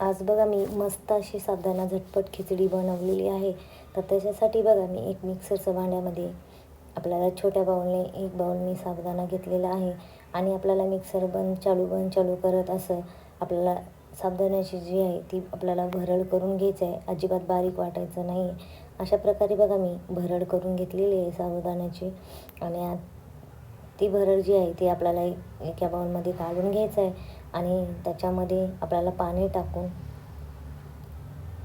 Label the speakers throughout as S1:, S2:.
S1: आज बघा मी मस्त अशी साबुदाणा झटपट खिचडी बनवलेली आहे. तर त्याच्यासाठी बघा मी एक मिक्सरचं भांड्यामध्ये आपल्याला छोट्या बाऊलने एक बाऊल मी साबुदाणा घेतलेला आहे. आणि आपल्याला मिक्सर बंद चालू बंद चालू करत असं आपल्याला साबुदाण्याची जी आहे ती आपल्याला भरड करून घ्यायचं आहे. अजिबात बारीक वाटायचं नाही. अशा प्रकारे बघा मी भरड करून घेतलेली आहे साबुदाण्याची. आणि ती भरड जी आहे ती आपल्याला एक- एका बाऊलमध्ये काढून घ्यायचं आहे. आणि त्याच्यामध्ये आपल्याला पाणी टाकून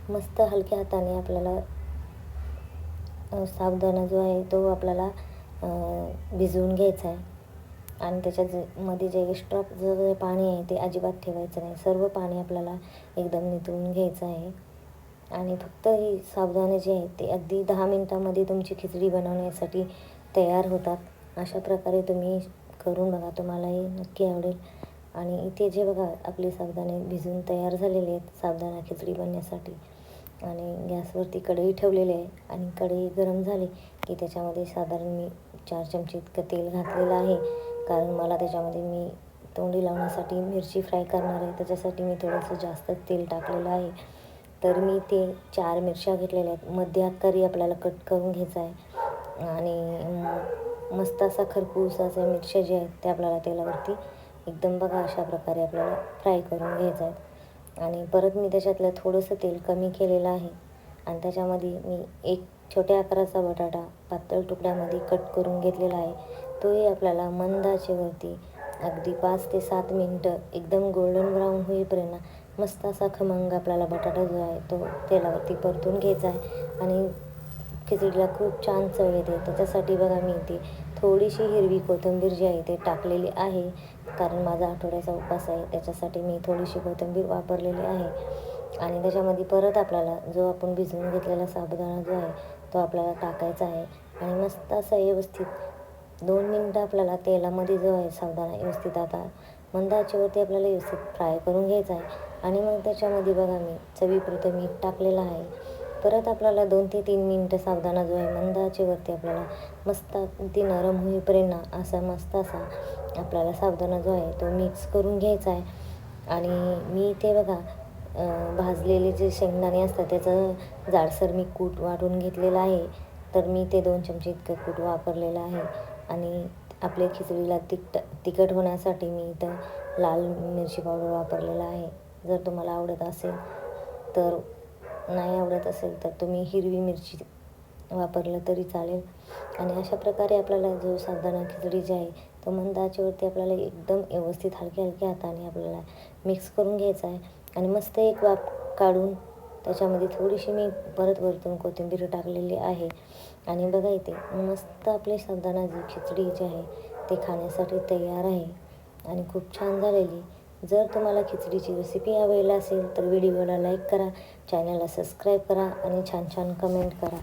S1: मस्त हलक्या हाताने आपल्याला साबुदाणा जो आहे तो आपल्याला भिजवून घ्यायचा आहे. आणि त्याच्यात जे- मध्ये जे एक्स्ट्रा जे जे पाणी आहे ते अजिबात ठेवायचं नाही. सर्व पाणी आपल्याला एकदम नितळून घ्यायचं आहे. आणि फक्त ही साबुदाणे जे आहे ते अगदी दहा मिनटामध्ये तुमची खिचडी बनवण्यासाठी तयार होतात. अशा प्रकारे तुम्ही करून बघा. तुम्हालाही नक्की आवडेल. आणि इथे जे बघा आपले साबुदाणे भिजून तयार झालेले आहेत साबुदाणा खिचडी बनण्यासाठी. आणि गॅसवरती कढई ठेवलेली आहे आणि कढई गरम झाली की त्याच्यामध्ये साधारण मी चार चमचे इतकं तेल घातलेलं आहे. कारण मला त्याच्यामध्ये मी तोंडी लावण्यासाठी मिरची फ्राय करणार आहे. त्याच्यासाठी मी थोडंसं जास्त तेल टाकलेलं आहे. तर मी ते चार मिरच्या घेतलेल्या आहेत. मध्य आकारी आपल्याला कट करून घ्यायचा आहे. आणि मस्त असा खरपूस अशा मिरच्या ज्या आहेत त्या आपल्याला तेलावरती एकदम बघा अशा प्रकारे आपल्याला फ्राय करून घ्यायचं आहे. आणि परत मी त्याच्यातलं थोडंसं तेल कमी केलेलं आहे. आणि त्याच्यामध्ये मी एक छोट्या आकाराचा बटाटा पातळ तुकड्यामध्ये कट करून घेतलेला आहे. तोही आपल्याला मंदाचेवरती अगदी पाच ते सात मिनटं एकदम गोल्डन ब्राऊन होईपर्यंत मस्त असा खमंग आपल्याला बटाटा जो आहे तो तेलावरती परतून घ्यायचा आहे. आणि खिचडीला खूप छान चव येते. त्याच्यासाठी बघा मी इथे थोडीशी हिरवी कोथिंबीर जी आहे ते टाकलेली आहे. कारण माझा आठवड्याचा उपवास आहे त्याच्यासाठी मी थोडीशी कोथिंबीर वापरलेली आहे. आणि त्याच्यामध्ये परत आपल्याला जो आपण भिजवून घेतलेला साबुदाणा जो आहे तो आपल्याला टाकायचा आहे. आणि मस्त असा व्यवस्थित दोन मिनटं आपल्याला तेलामध्ये जो आहे साबुदाणा व्यवस्थित आता मंद आचेवरती आपल्याला व्यवस्थित फ्राय करून घ्यायचा आहे. आणि मग त्याच्यामध्ये बघा मी चवीपुरतं मीठ टाकलेलं आहे. परत आपल्याला दोन ते तीन मिनटं साबुदाणा जो आहे मंदाचेवरती आपल्याला मस्त ती नरम होईपर्यंत असा मस्त असा आपल्याला साबुदाणा जो आहे तो मिक्स करून घ्यायचा आहे. आणि मी ते बघा भाजलेले जे शेंगदाणे असतात त्याचं जाडसर मी कूट वाटून घेतलेलं आहे. तर मी ते दोन चमचे इतकं कूट वापरलेलं आहे. आणि आपल्या खिचडीला तिखट तिखट होण्यासाठी मी इथं लाल मिरची पावडर वापरलेला आहे. जर तुम्हाला आवडत असेल तर नाही आवडत असेल तर तुम्ही हिरवी मिरची वापरलं तरी चालेल. आणि अशा प्रकारे आपल्याला जो साबुदाणा खिचडी जी आहे तो आपल्याला एकदम व्यवस्थित हलक्या हलक्या हाताने आपल्याला मिक्स करून घ्यायचा आहे. आणि मस्त एक वाफ काढून त्याच्यामध्ये थोडीशी मी परत वरतून कोथिंबीर टाकलेली आहे. आणि बघा इथे मस्त आपली साबुदाणा जी खिचडी जी आहे ते खाण्यासाठी तयार आहे. आणि खूप छान झालेली. जर तुम्हाला खिचडीची रेसिपी आवडली असेल तर व्हिडिओला लाईक करा चॅनलला सबस्क्राईब करा आणि छान छान कमेंट करा.